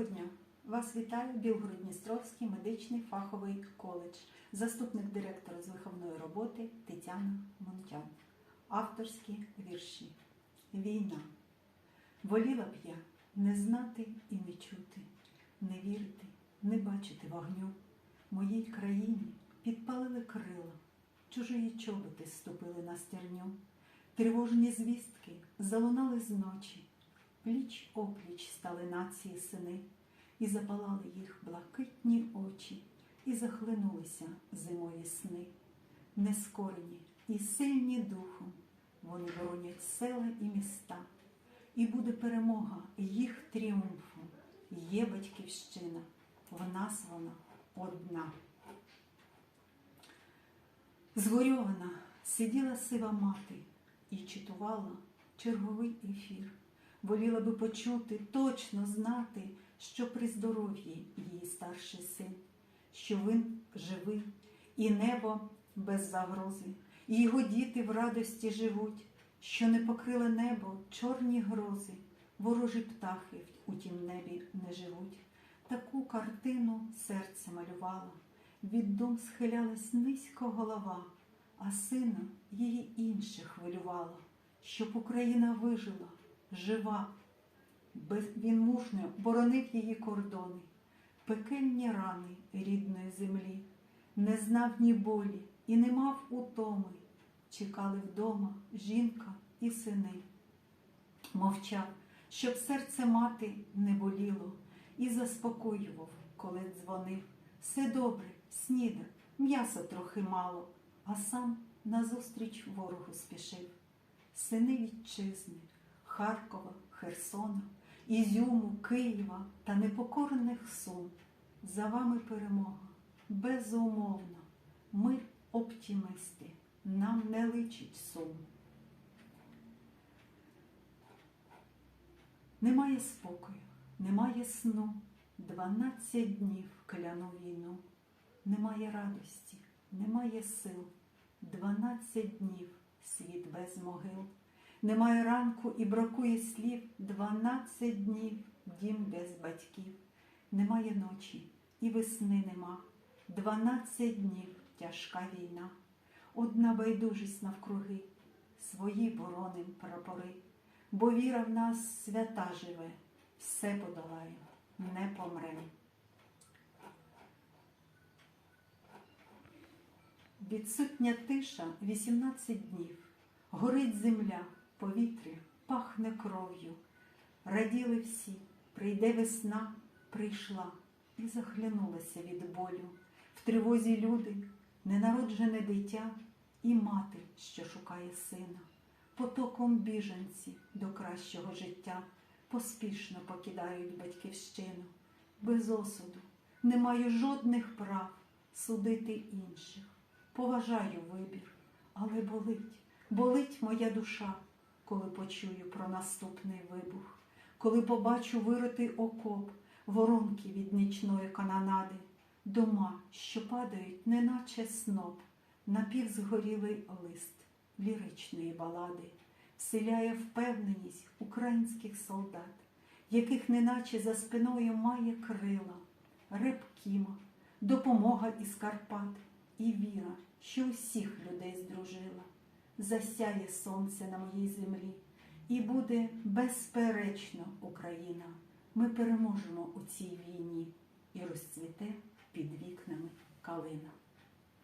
Доброго дня! Вас вітає Білгород-Дністровський медичний фаховий коледж, заступник директора з виховної роботи Тетяна Монтян. Авторські вірші. Війна. Воліла б я не знати і не чути, не вірити, не бачити вогню. Моїй країні підпалили крила, чужої чоботи ступили на стерню. Тривожні звістки залунали зночі, пліч опліч стали нації сини, і запалали їх блакитні очі, і захлинулися зимові сни. Нескорені і сильні духом, вони боронять села і міста, і буде перемога їх тріумфом. Є батьківщина, в нас вона одна. Згорьована сиділа сива мати і читувала черговий ефір. Воліла би почути, точно знати, що при здоров'ї її старший син, що він живий, і небо без загрози, і його діти в радості живуть, що не покриле небо чорні грози, ворожі птахи у тім небі не живуть. Таку картину серце малювала, від дум схилялась низько голова, а сина її інше хвилювала, щоб Україна вижила, жива. Він мужньо боронив її кордони, пекельні рани рідної землі, не знав ні болі і не мав утоми. Чекали вдома жінка і сини. Мовчав, щоб серце мати не боліло, і заспокоював, коли дзвонив. Все добре, сніда, м'яса трохи мало, а сам назустріч ворогу спішив. Сини вітчизни, Харкова, Херсона, Ізюму, Києва та непокорених сум. За вами перемога, безумовно. Ми оптимисти, нам не личить сум. Немає спокою, немає сну, дванадцять днів кляну війну. Немає радості, немає сил, дванадцять днів світ без могил. Немає ранку і бракує слів, дванадцять днів дім без батьків. Немає ночі і весни нема, дванадцять днів тяжка війна. Одна байдужість навкруги, свої бороним прапори, бо віра в нас свята живе, все подолає, не помре. Відсутня тиша 18 днів, горить земля, повітря, пахне кров'ю. Раділи всі, прийде весна, прийшла і захлинулася від болю. В тривозі люди, ненароджене дитя і мати, що шукає сина. Потоком біженці до кращого життя поспішно покидають батьківщину. Без осуду не маю жодних прав судити інших. Поважаю вибір, але болить, болить моя душа, коли почую про наступний вибух, коли побачу виритий окоп, воронки від нічної канонади, дома, що падають, неначе сноп, напівзгорілий лист ліричної балади, вселяє впевненість українських солдат, яких неначе за спиною має крила, репкіма, допомога із Карпат і віра, що усіх людей здружила. Засяє сонце на моїй землі, і буде безперечно Україна. Ми переможемо у цій війні і розцвіте під вікнами калина.